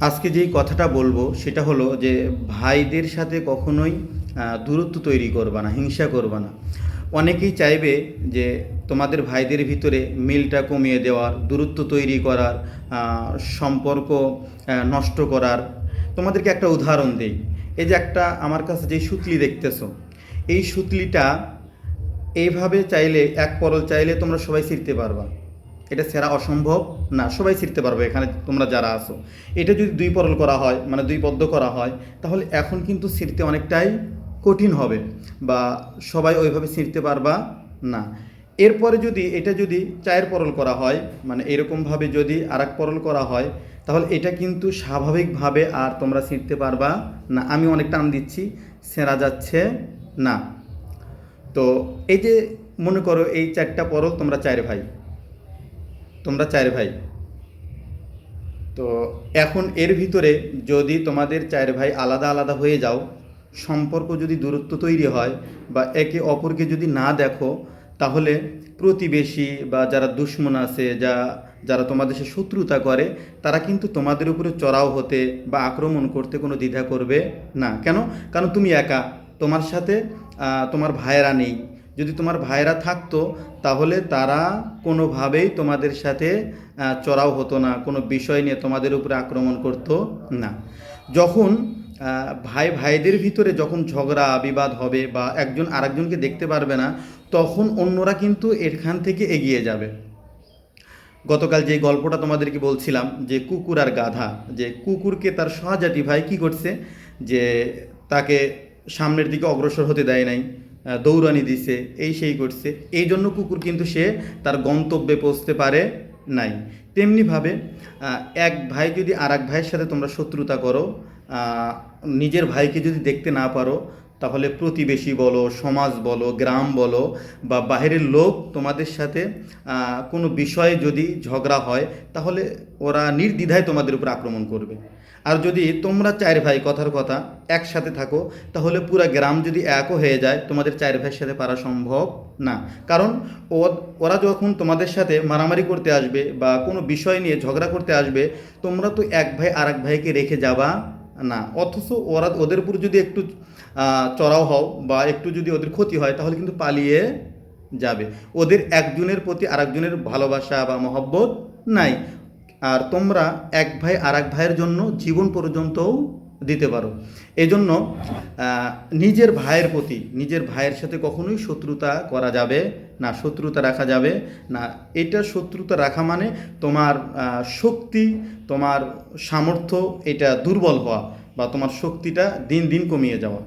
আজকে যেই কথাটা বলব, সেটা হলো যে ভাইদের সাথে কখনোই দূরত্ব তৈরি করবা না, হিংসা করবা না। অনেকেই চাইবে যে তোমাদের ভাইদের ভিতরে মিলটা কমিয়ে দেওয়ার, দূরত্ব তৈরি করার সম্পর্ক নষ্ট করার। তোমাদেরকে একটা উদাহরণ দেই। এই যে একটা আমার কাছে যে সুতলি দেখতেছো, এই সুতলিটা এইভাবে চাইলে, এক পরল চাইলে তোমরা সবাই ছিঁড়তে পারবা। এটা সেরা অসম্ভব না, সবাই ছিঁড়তে পারবে এখানে তোমরা যারা আসো এটা যদি দুই পরল করা হয় মানে দুই পদ্ম করা হয়, তাহলে এখন কিন্তু ছিঁড়তে অনেকটাই কঠিন হবে বা সবাই ওইভাবে ছিঁড়তে পারবা না। এরপরে যদি এটা যদি চায়ের পরল করা হয় মানে এরকমভাবে যদি আর এক পরল করা হয়, তাহলে এটা কিন্তু স্বাভাবিকভাবে আর তোমরা ছিঁড়তে পারবা না। আমি অনেক টান দিচ্ছি সেরা যাচ্ছে না। তো এই যে মনে করো এই চারটা পরল তোমরা চায়ের ভাই। তোমরা চার ভাই। তো এখন এর ভিতরে যদি তোমাদের চার ভাই আলাদা আলাদা হয়ে যাও, সম্পর্ক যদি দূরত্ব তৈরি হয় বা একে অপরকে যদি না দেখো, তাহলে প্রতিবেশী বা যারা দুশ্মন আছে, যা, যারা তোমাদের সে শত্রুতা করে, তারা কিন্তু তোমাদের উপরে চড়াও হতে বা আক্রমণ করতে কোনো দ্বিধা করবে না। কেন? কারণ তুমি একা। তোমার সাথে তোমার ভাইয়েরা নেই। যদি তোমার ভাইয়েরা থাকতো, তাহলে তারা কোনোভাবেই তোমাদের সাথে চড়াও হতো না, কোনো বিষয় নিয়ে তোমাদের উপরে আক্রমণ করতো না। যখন ভাই, ভাইদের ভিতরে যখন ঝগড়া, বিবাদ হবে বা একজন আরেকজনকে দেখতে পারবে না, তখন অন্যরা কিন্তু এখান থেকে এগিয়ে যাবে। গতকাল যে গল্পটা তোমাদেরকে বলছিলাম, যে কুকুর আর গাধা, যে কুকুরকে তার সহজাতি ভাই কি করছে? যে তাকে সামনের দিকে অগ্রসর হতে দেয় নাই দৌড়ানি দিছে, এই সেই করছে। এই জন্য কুকুর কিন্তু সে তার গন্তব্যে পৌঁছতে পারে নাই। তেমনিভাবে এক ভাই যদি আর এক ভাইয়ের সাথে তোমরা শত্রুতা করো নিজের ভাইকে যদি দেখতে না পারো, তাহলে প্রতিবেশী বলো, সমাজ বলো, গ্রাম বলো বা বাইরের লোক তোমাদের সাথে কোনো বিষয়ে যদি ঝগড়া হয়, তাহলে ওরা নির্দ্বিধায় তোমাদের উপর আক্রমণ করবে। আর যদি তোমরা চার ভাই কথার কথা একসাথে থাকো, তাহলে পুরো গ্রাম যদি একও হয়ে যায়, তোমাদের চার ভাইয়ের সাথে পারা সম্ভব না। কারণ ওরা যখন তোমাদের সাথে মারামারি করতে আসবে বা কোনো বিষয় নিয়ে ঝগড়া করতে আসবে, তোমরা তো এক ভাই আর এক ভাইকে রেখে যাবা না। অথচ ওরা ওদের উপর যদি একটু চড়াও হও বা একটু যদি ওদের ক্ষতি হয়, তাহলে কিন্তু পালিয়ে যাবে। ওদের একজনের প্রতি আরেকজনের ভালোবাসা বা মহব্বত নাই। আর তোমরা এক ভাই আর এক ভাইয়ের জন্য জীবন পর্যন্তও দিতে পারো। এই জন্য নিজের ভাইয়ের প্রতি, নিজের ভাইয়ের সাথে কখনোই শত্রুতা করা যাবে না, শত্রুতা রাখা যাবে না। এটা শত্রুতা রাখা মানে তোমার শক্তি, তোমার সামর্থ্য, এটা দুর্বল হওয়া বা তোমার শক্তিটা দিন দিন কমিয়ে যাওয়া।